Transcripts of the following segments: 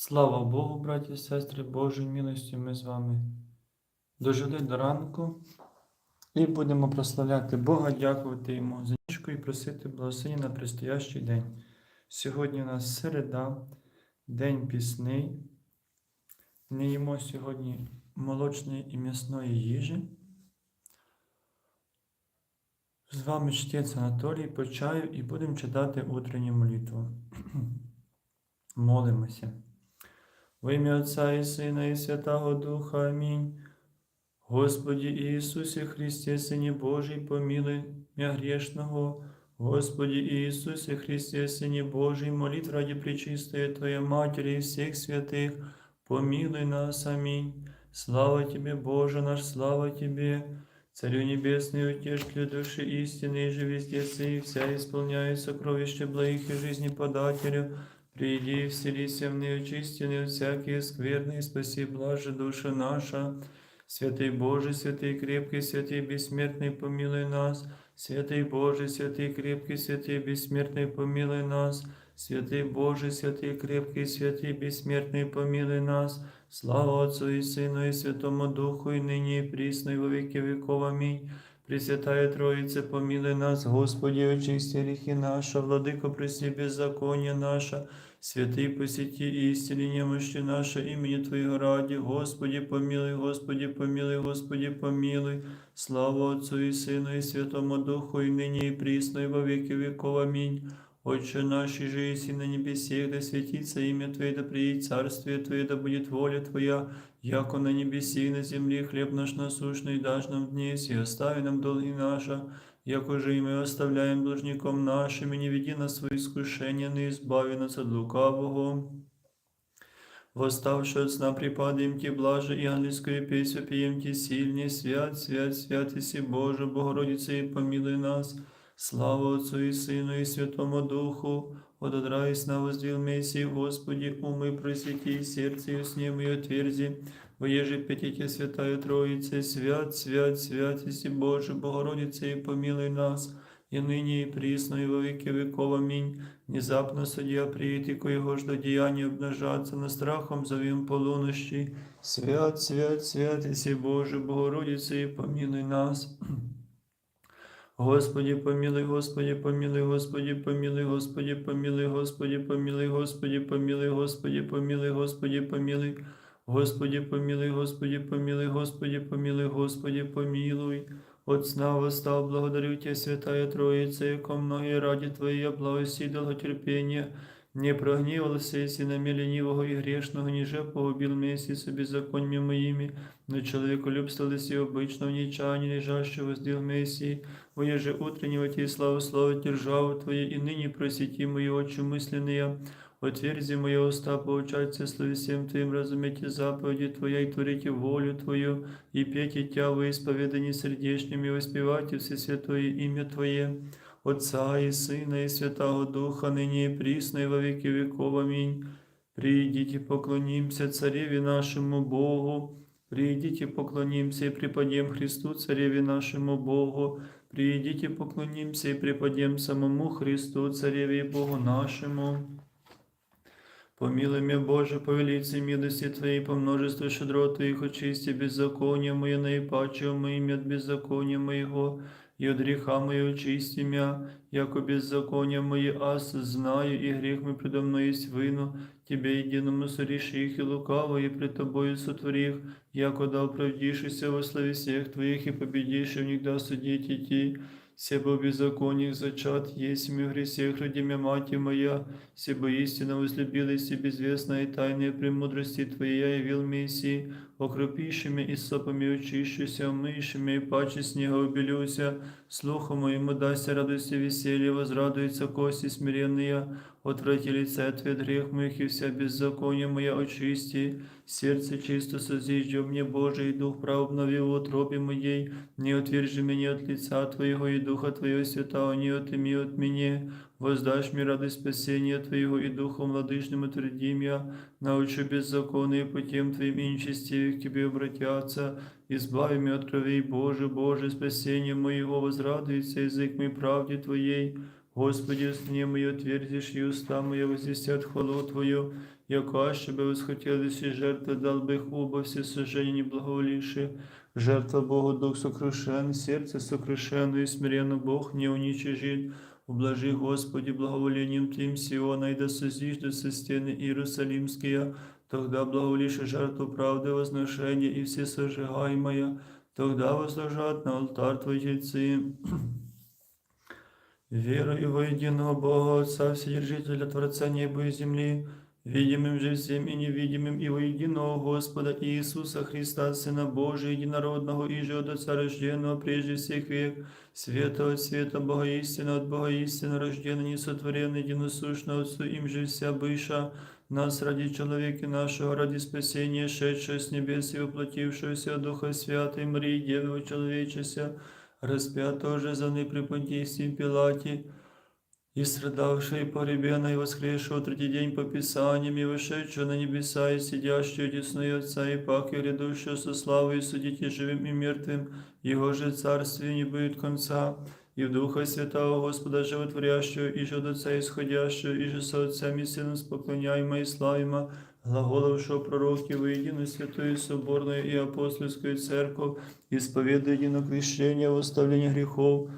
Слава Богу, браті і сестри, Божою милостю ми з вами дожили до ранку і будемо прославляти Бога, дякувати Йому за ніжку і просити благословення на предстоящий день. Сьогодні у нас середа, день пісний. Не їмо сьогодні молочної і м'ясної їжі. З вами чтець Анатолій по чаю і будемо читати утренню молитву. Молимося. Во ім'я Отця і Сина, і Святого Духа. Амінь. Господі Ісусі Христе, Сині Божий, помилуй мя грешного. Господи Иисусе Христе, Сыне Божий, молитв ради Пречистої Твоей Матери и всех святых, помилуй нас. Аминь. Слава Тебе, Боже наш, слава Тебе, Царю Небесный, утешителю души истины, и же везде и вся исполняя сокровище благих и жизни подателю, приди и вселися в неочистенные всякие скверные, спаси блаже душа наша. Святый Боже, святый крепкий, святый бессмертный, помилуй нас. Святый Боже, святый крепкий, святый бессмертный, помилуй нас. Святый Боже, святый крепкий, святый бессмертный, помилуй нас. Слава Отцу и Сыну и Святому Духу, и ныне и присно, и во веки веков. Аминь. Пресвятая Троица, помилуй нас, Господи, очисти грехи наши, Владыко, прости беззаконие наше, Святый посети и исцели немощи наше имени Твоего ради, Господи, помилуй, Господи, помилуй, Господи, помилуй. Слава Отцу и Сыну и Святому Духу, и ныне и присно, и во веки веков. Аминь. Отче наш, и же и на небесех, да светится имя Твое, да приедет царствие Твое, да будет воля Твоя, яко на небеси и на земле хлеб наш насущный дашь нам днесь, и остави нам долги наши, яко же и мы оставляем должником нашим, и не веди нас свои искушения, но избави нас от лукавого. Восставши от сна припадаем Ти, блаже, и ангельскую песню пьем Ти сильнее, свят, свят, свят, Иси Боже, Богородице, и помилуй нас. Слава Отцу и Сыну и Святому Духу, от одра и сна Господи, умы просвети, сердце и снем и отверзи, воеже пятите Святая Троица, свят, свят, свят, Иси Боже, Богородица, и помилуй нас, и ныне и присно, и во веки веков. Аминь. Внезапно судья приит, и коего жду деяния обнажаться, на страхом зовем полунощи. Свят, свят, свят, Иси Боже, Богородица, и помилуй нас. Господи, помилуй, Господи, помилуй, Господи, помилуй, Господи, помилуй, Господи, помилуй, Господи, помилуй, Господи, помилуй, Господи, помилуй. Господи, помилуй, Господи, помилуй, Господи, помилуй, Господи, помилуй. От сна восстал, благодарю Тебя, Святая Троица, яко многие ради Твоя благости и долготерпения, не прогневался, если на меня ленивого и грешного, ниже погубил месяца беззакониями моими, но человеколюбство лиси обычного нечания, лежащего воздел Мессии, воеже утреннего Тебе славословить державу Твою, и ныне просети мои очи мысленные, отверзи мои уста, поучаться словесем Твоим, разумейте заповеди Твоя и творите волю Твою, и пейте Тя во исповедании сердечным, и воспевайте все святое имя Твое, Отца и Сына и Святого Духа, ныне и присно, и во веки веков. Аминь. Придите, поклонимся Цареве нашему Богу, Придите, поклонимся и преподем Христу, Цареве нашему Богу. Придите, поклонимся и преподем самому Христу, Цареве и Богу нашему. Помилуй меня, Боже, по велице милости Твоей, по множеству щедрот Твоих, очисти беззакония мое, наипаче моим от беззакония моего, и от греха моего очисти мя, яко беззакония мои аз знаю, и грех мой предо мной есть вину, Тебе единому соришь их и лукаво, и пред Тобою сотворих, яко да оправдишься во славе всех Твоих, и победишь, и в них да судить идти, Себо беззакониях зачат, есть ми в гресех, родимя мати моя, себо истинно возлюбилась и безвестная и тайная премудрости Твоей я явил Мессии, окропившими и сопами очищуся, умыйшими и паче снега обілюся, слуху моему дася радості веселье, возрадуется кости смиренные, отврати лице Твое от грех моих и вся беззаконие моя очисти, сердце чисто созиждет мне Божий, и дух прав обнови в утробе моей, не отвержи меня от лица Твоего и Духа Твоего Святого, не отыми от меня, воздашь мне радость спасения Твоего и Духом владычным утвердим я, научу беззаконные путем Твоим и нечестивых к Тебе обратятся, избави меня от крови Боже, Боже, спасение моего, возрадуется язык мой правде Твоей, Господи, сне мое отвердишь, и уста мои возвестят хвалу Твою, яко аще бы восхотелись и жертвы дал бы их оба все сожжения не благоволившие. Жертва Богу Дух сокрушен, сердце сокрушено и смиренно Бог не уничижит. Ублажи, Господи, благоволением Твоим Сиона, и да созиждутся стены Иерусалимские, тогда благоволишь жертву правды возношения и все сожигаемое, тогда возложат на алтарь Твой жрецы. Верою во единого Бога, Отца, Вседержителя, Творца неба и земли, видимым же всем и невидимым, и во единого Господа Иисуса Христа, Сына Божия, единородного, и же от Отца рожденного прежде всех век, света от света, Бога истина от Бога истина, рожденный, несотворенный, единосущно Отцу, им же вся быша, нас ради человека нашего, ради спасения, шедшего с небес и воплотившегося от Духа Святой, Марии, Девы человечеся, распятого же за при Понтийском Пилате, и страдавшего и погребенного, и воскресшего третий день по Писаниям, и вышедшего на небеса, и сидящего десную Отца, и пак, и грядущего со славой, и судить и живым и мертвым, Его же царствие не будет конца, и в Духа Святого Господа Животворящего, и же от Отца исходящего, и же со Отцем и Сыном споклоняемо и славимо, глаголовшего пророки во единую святую соборную и апостольскую церковь, исповедуя едино крещение в оставлении грехов,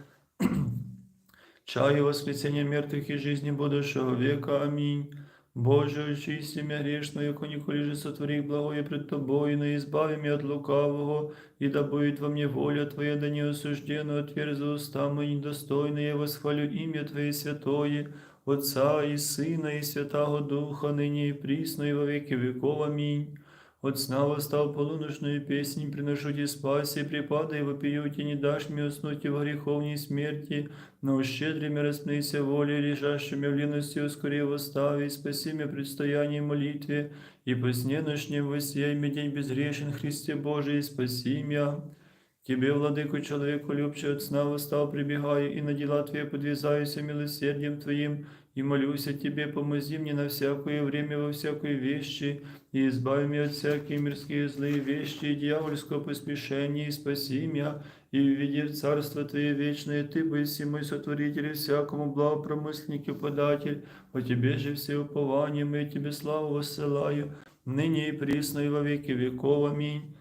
чаю воскресения мертвых и жизни будущего века. Аминь. Боже, очисти меня грешную, яко николи же сотвори благое пред Тобою, но избави меня от лукавого, и да будет во мне воля Твоя, да не осужденно отверзи уста мои недостойные, я восхвалю имя Твое святое, Отца и Сына и Святого Духа, ныне и присно, и во веки веков. Аминь. От сна восстал полуночную песнь, приношу тебе спаси, припадай, вопию тебе, не дашь мне уснуть во греховней смерти, но щедрыми распнися волей, лежащими в лености ускори восстави, спаси меня предстоянии молитве, и по сне ночнем воссияй мне день безгрешен, Христе Божий, спаси меня. Тебе, владыку, человеку любче от сна восстал, прибегаю, и на дела Твои подвязаюсь милосердием Твоим, и молюсь о Тебе, помози мне на всякое время во всякой вещи, и избави меня от всякие мирские злые вещи и дьявольского поспешения, и спаси меня, и введи в Царство Твое вечное, Ты быси мой сотворитель, и всякому благопромысленник и податель, о Тебе же все упования, мы Тебе славу воссылаю, ныне и присно, и во веки веков. Аминь.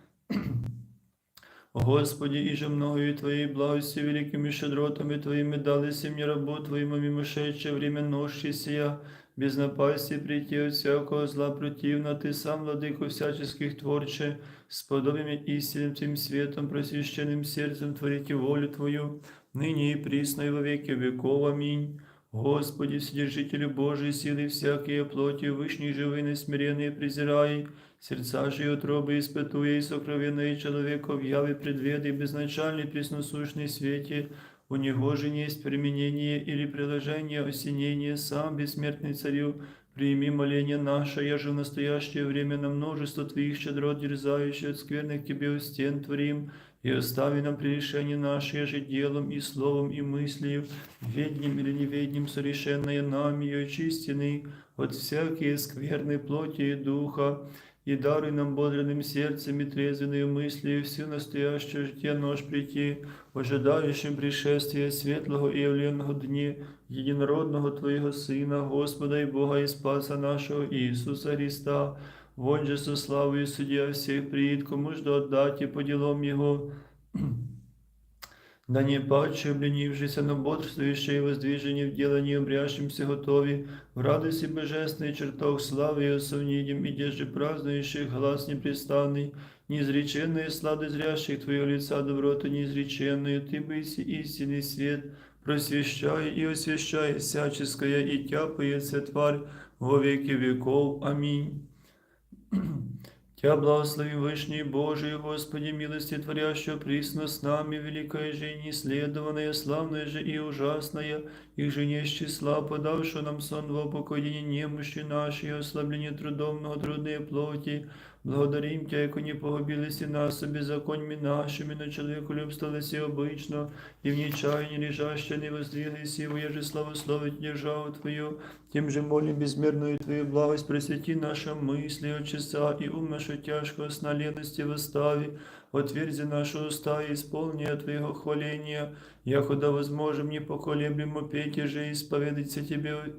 Господи, и же многою Твоей благости, великими щедротами Твоими дали мне рабу Твоему мимошедшее время ноши сия, без напасти прийти от всякого зла противно, Ты сам, владыку всяческих творче, с подобием истинным Твоим светом, просвященным сердцем творите волю Твою, ныне и присно и во веки веков. Аминь. Господи, Вседержителю Божией силы всякие плоти, вышней живыны, смиренные презирай, сердца же и утробы испытуя, и сокровенные человека в яве предведы, безначальный пресносущный свете, у него же не есть применение или приложение осенения, сам бессмертный царю, прими моление наше, я же в настоящее время на множество Твоих щедрот дерзающих от скверных Тебе у стен творим, и остави нам прегрешение наше же делом и словом и мыслью, ведним или неведним совершенное нами и очистенный от всякие скверной плоти и духа, и даруй нам бодренным сердцем и трезвенную мыслью всю настоящее житие нож прийти, ожидающим пришествия светлого и явленного дни, единородного Твоего Сына, Господа и Бога и Спаса нашего Иисуса Христа, Вон же со славою судья всех приид, кому ж отдать и по делам Его, да не паче, обленившися, но бодрствующие и воздвижение в делании обрящимся готови, в радости божественной чертог славы и осовнидим, и деже празднующих глаз непрестанный, неизреченные слады зрящих Твоего лица доброта неизреченную, Ты быси истинный свет, просвещай и освящай всяческое, и тяпается тварь во веки веков. Аминь. Тя благослови Вышний Божий, Господи, милости творящего присно с нами, великая же и неисследованная, славная же и ужасная, и же не числа, подавшего нам сон в упокоение немощи нашей, ослабление трудом многотрудные плоти, Благодарим Тя, яко не погубились и нас беззаконьми нашими, но человеку любствовалось и обычно, и в нечаянии лежаще не воздвиглись, и воеже славословить державу Твою, тем же молим безмерную Твою благость, просвети наши мысли часа и ум нашу тяжкого сна лености восстави, отверзи наши уста и исполни от Твоего хваления, яхода возможем не поколеблемо петь же исповедаться Тебе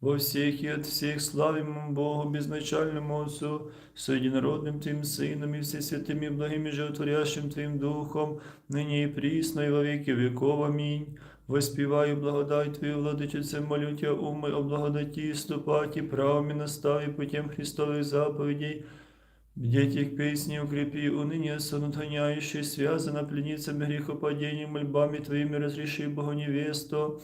во всех и от всех славимому Богу, безначальному Отцу, с единородным Твоим Сыном и всесвятым и благим и животворящим Твоим Духом, ныне и присно и во веки веков. Аминь. Воспеваю благодать Твою, Владычице, молю Тебя, умой о благодати, ступать и правами настави путем Христовых заповедей, Бдеть их песни укрепи, уныние сонутоняющие, связано пленницами грехопадений, мольбами Твоими разреши Богу невесту.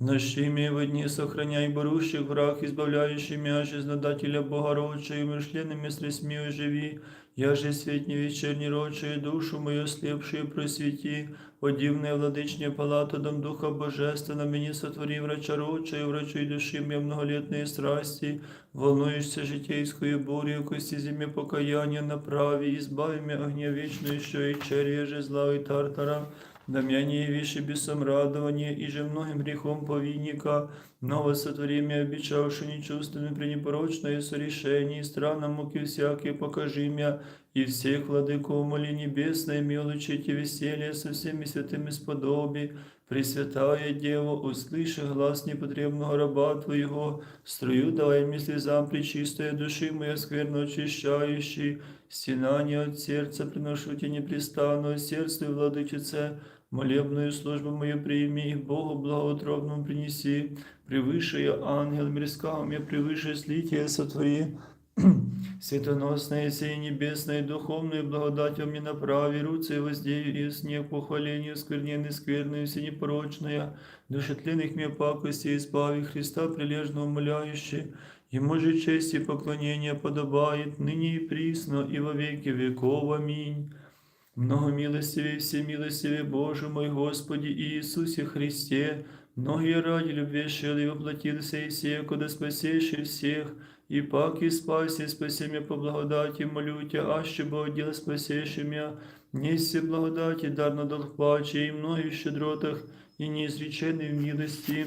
Нощими в дни сохраняй борущих враг, избавляющий мя жизнодателя Богородча, и умершленными средствами оживи, я же светни вечерний рочий, душу мою слепшую просвети, о дивная владычня палата дом Духа Божественно, мені сотвори врача роча, и врачуй души мне многолетные страсти, волнуешься житейскую бурю, кости зиме покаяния направи, избави меня огня вечную, еще и червя же зла и тартара, да меня не явишь бесом радования, и же многим грехом повинника, ново сотвори меня, обещавши нечувственным пренепорочное сорешение, и странам муки всякие покажи меня, и всех владыков моли небесной, милучите веселье со всеми святыми сподоби, Пресвятая Дева, услыши глаз непотребного раба Твоего, струю дай мне слезам причистая души моя скверно очищающий, стенание от сердца приношу тебе непрестанно, сердце владычице, молебную службу мою прими, Богу благоутробному принеси, превыше я ангел мирского, мне превыше слитие сотвори, Светоносная сей небесная духовная благодать во мне направи, руцы и воздею и снег похвалению, скверненной скверную, всенепорочная, душетленных мне пакости избави Христа прилежно умоляющий, Ему же честь и поклонение подобает, ныне и присно, и во веки веков. Аминь. Много милостивее, всемилостивее Боже мой Господи Иисусе Христе, многие ради любвейшие и воплотился и сея, куда спасейший всех, и пак и спаси, спаси меня по благодати, молю Тебя, аще Бог дел спасейший меня, неси благодати, дар на долг плаче, и многих щедротах, и неизреченной в милости.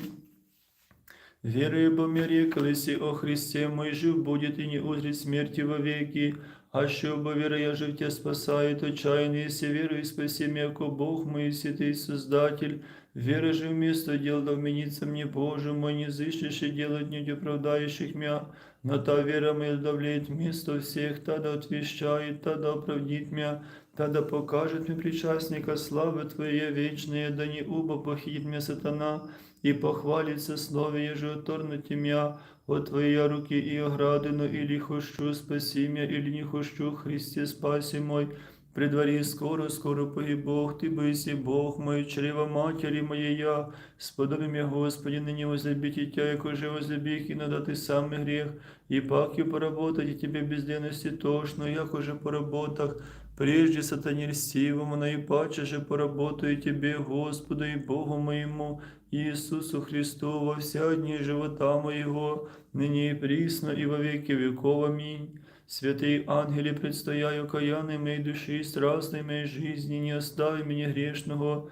Верою бо мне рекалися о Христе мой жив будет и не узрит смерти вовеки, а що бо вера я жив тебя спасает, отчаянный, если веру и спаси меня, яко Бог мой, святый Создатель, вера же вместо дел да вменится мне, Боже мой, не зыщешь и делать не оправдающих меня, но та вера моя давлеет место всех, та да отвещает, та да оправдит меня, та да покажет мне причастника славы Твоей вечные, да не убо похитит меня сатана, и похвалится слове, еже оторнуть меня от Твоей руки и оградину, или хощу спаси меня, или не хощу, Христе спаси мой, при дворе скоро, скоро погиб Бог, Ты бойся, Бог мой, чрева матери моей я, сподоби меня, Господи, ныне возлюбите Тя, яко же возлюбих, и надо Ты самый грех, и паки поработать, и Тебе безденности тошно, яко же по работах, Прежде сатане льстивому, наипаче же поработаю Тебе, Господу и Богу моему, Иисусу Христу, во вся дни живота моего, ныне и присно, и во веки веков. Аминь. Святые ангели, предстояю каянной моей души и страстной моей жизни, не остави меня грешного,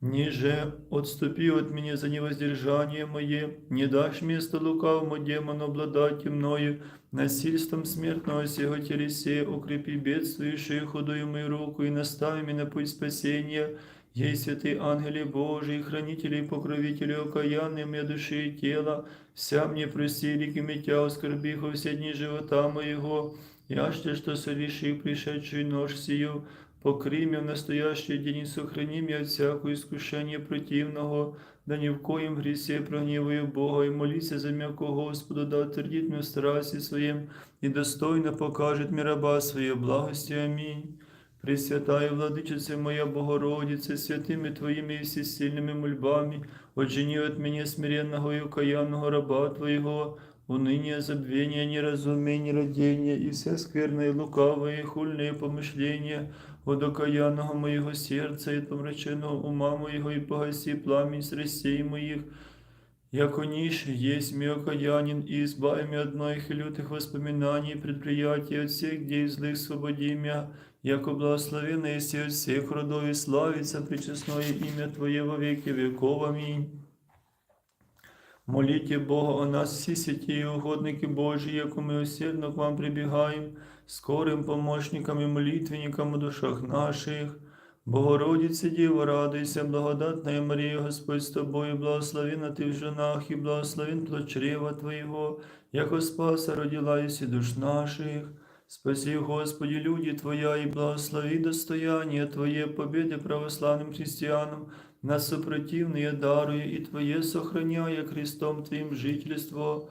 Ниже отступи от меня за невоздержание мое, не дашь место лукавому демону обладать мною, насильством смертного сего телесе, укрепи бедствующую худую мою руку и настави меня на путь спасения, Ей святые ангели Божии, хранители и покровители окаянные мне души и тела, вся мне прости, реки метя, оскорбиху все дни живота моего, я яще, что совершив пришедшую нож сию, Покрий меня в настоящий день и сохрани меня от всякого искушения противного, да ни в коем гресе прогневаю Бога, и молися за м'яко Господу, да утвердит меня в страсти своим, и достойно покажет мне раба своей благости. Аминь. Пресвятая Владычица моя Богородице, святыми Твоими и всесильными мольбами, отжени от меня смиренного и укаянного раба Твоего, уныние, забвение, неразумение, родение и все скверные, лукавые, хульные помышления, от окаянного моего сердца и ума моего, и погаси пламень страстей моих, яко ниш есть ми окаянин, и избави меня от моих лютых воспоминаний, предприятий, от всех дей злых свободи меня, яко благословенно есть от всех родов и славится причестное имя Твое во веки веков. Аминь. Молите Бога о нас, всі святі і угодники Божі, яко ми усердно к вам прибігаємо, скорим помощникам і молитвенникам у душах наших. Богородице Діво, радуйся, благодатна Марія, Господь з тобою, благословена ти в женах, і благословен плод чрева Твоєго, яко спаса родила єси душ наших. Спаси, Господи, люди Твоя, и благослови достояние Твое победы православным христианам, нас супротивные даруя и Твое сохраняя крестом Твоим жительство.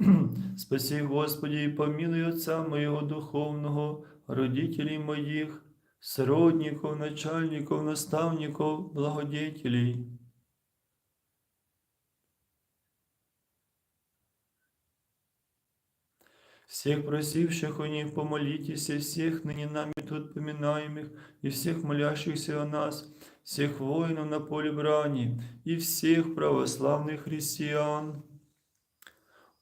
Спаси, Господи, и помилуй Отца моего духовного, родителей моих, сродников, начальников, наставников, благодетелей. Всех просивших у них помолитесь, и всех ныне нами тут поминаемых, и всех молящихся о нас, всех воинов на поле брани, и всех православных христиан.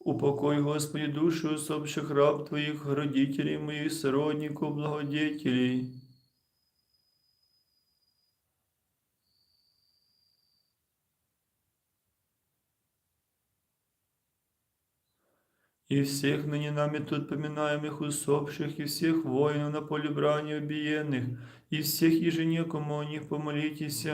Упокой, Господи, души усопших раб Твоих, родителей моих, сродников, благодетелей. и всех ныне нами тут поминаемых усопших, и всех воинов на поле брани убиенных, и всех еженекому о них помолитесь,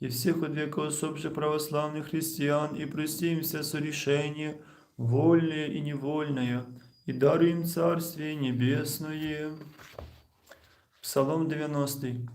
и всех от века усопших православных христиан, и прости им все сорешения, вольные и невольные, и даруй им Царствие Небесное. Псалом 90.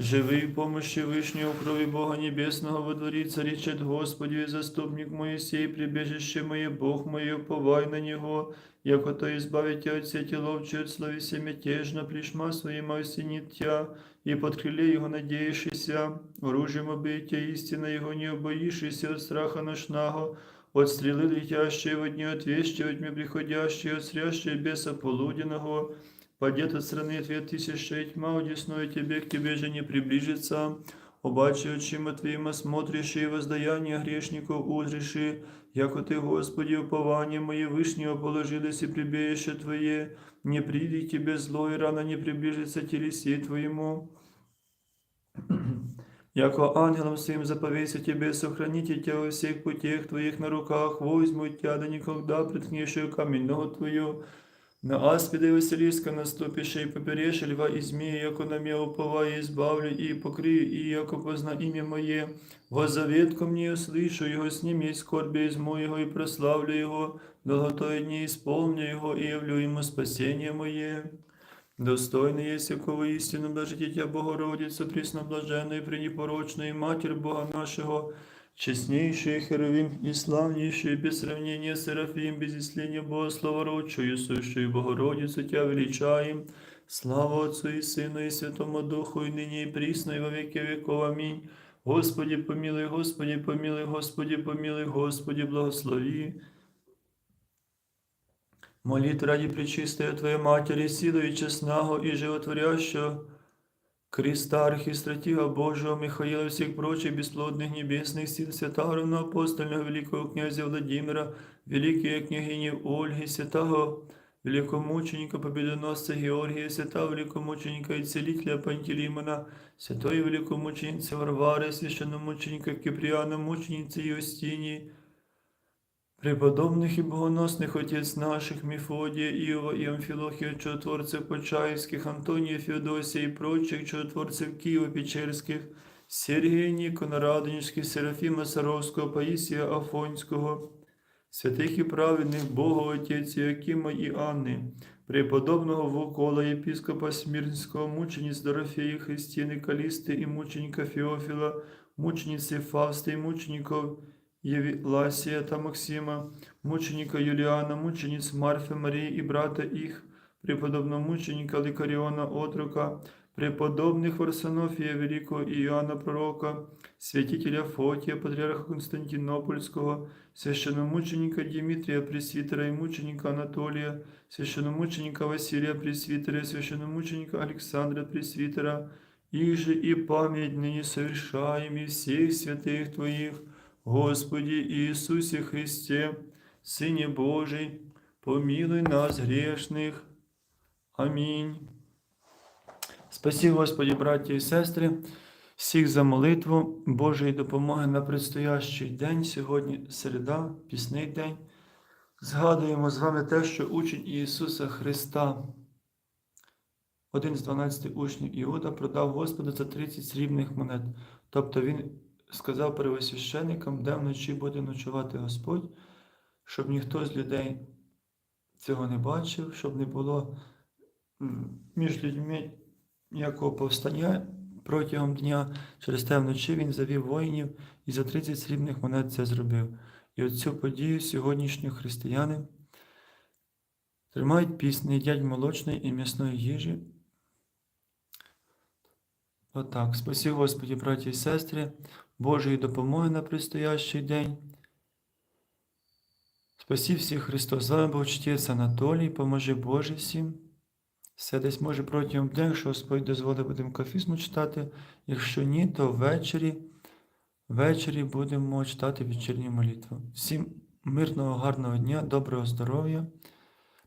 Живий в помощи Вышнего крови Бога Небесного во дворе царичет Господи, и заступник Моисей, прибежище мое, Бог мое, повай на Него, яко то избавите от сети ловчей, от словеся мятежно, плешма своим осенит тя, и под крыле Его надеющийся, оружием обития истина Его не обоишься от страха ношного, от стрелы летящей во дни, от вещи во тьме приходящей, от срящей беса полуденного, Падет от страны ответ тысяча, и тьма удесную тебе, к тебе же не приближится. Обаче очима Твоим осмотришь и воздаяние грешников узриши, яко Ты, Господи, упование мое вышнего положилось и прибежище Твое, не приди к Тебе зло, и рано не приближится телеси Твоему. Яко ангелом своим заповейся Тебе, сохраните Тебя во всех путях Твоих на руках, возьмут Тебя, да никогда приткнешь камень ногу Твою, на аспида и Василиска наступише и поперешь льва и змея, яко на меня уповая, избавлю и покрию, и яко позна имя Мое. Во завет мне услышу его, сними скорби из моего и прославлю его, долготое дни исполню его и явлю ему спасение мое. Достойно есть якого истину блажите Тебя, Богородица, пресноблаженная и пренепорочная, и Матерь Бога нашего, честнейший Херовим и славнейший, без сравнения Серафим, без исления Бога, славородчую, сущую Богородицу Тебя величаем. Слава Отцу и Сыну и Святому Духу, и ныне и присно, и во веки веков. Аминь. Господи, помилуй, Господи, помилуй, Господи, помилуй, Господи, благослови Молит ради пречистої Твоей Матери, силою честного и животворящего, Креста архистратига Божьего Михаила, всех прочих бесплодных небесных сил, святого равноапостольного великого князя Владимира, великой княгини Ольги, святого великомученика победоносца Георгия, святого великомученика и целителя Пантелеймона, святой великомученицы Варвары, священномученика Киприана, мученицы Юстинии, преподобных и богоносных отец наших Мефодия, Иова и Амфилохия, чудотворцев Почаевских, Антония, Феодосия и прочих чудотворцев Киево-Печерских, Сергія Нікона, Радонежських, Серафіма Саровського, Паїсія Афонського, святих і праведних Бога Отець Якима і Анни, преподобного Вокола, єпископа Смірнського, мучениць Дорофеї, Христини, Калісти і мученика Феофіла, мучениці Фавсти і мучеників Євіласія та Максима, мученика Юліана, мучениць Марфи Марії і брата їх, преподобного мученика Ликаріона Отрока, преподобных Варсонофия Великого и Иоанна Пророка, святителя Фотия, патриарха Константинопольского, священномученика Дмитрия Пресвитера и мученика Анатолия, священномученика Василия Пресвитера, священномученика Александра Пресвитера, их же и память ныне совершаем и всех святых Твоих, Господи Иисусе Христе, Сыне Божий, помилуй нас грешных. Аминь. Спасибо, Господі, браті і сестри, всіх за молитву Божої допомоги на предстоящий день. Сьогодні середа, пісний день. Згадуємо з вами те, що учень Ісуса Христа один з 12 учнів Іуда продав Господу за 30 срібних монет. Тобто він сказав первосвященикам, де вночі буде ночувати Господь, щоб ніхто з людей цього не бачив, щоб не було між людьми ніякого повстання протягом дня. Через те вночі він завів воїнів і за 30 срібних монет це зробив. І оцю подію сьогоднішні християни тримають піст, не їдять молочної і м'ясної їжі. Отак. Спасі Господі, браті і сестри, Божої допомоги на предстоящий день. Спасі всіх Христос, з вами був чтець Анатолій, поможи Боже всім. Все десь може протягом дня, якщо Господь дозволить, будемо кафізму читати. Якщо ні, то ввечері, ввечері будемо читати вечірню молитву. Всім мирного, гарного дня, доброго здоров'я.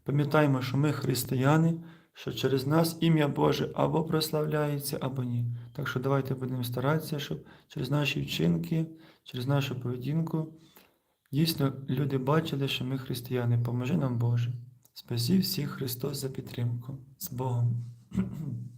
Пам'ятаємо, що ми християни, що через нас ім'я Боже або прославляється, або ні. Так що давайте будемо старатися, щоб через наші вчинки, через нашу поведінку дійсно люди бачили, що ми християни. Поможи нам Боже. Спасі всіх Христос за підтримку. З Богом.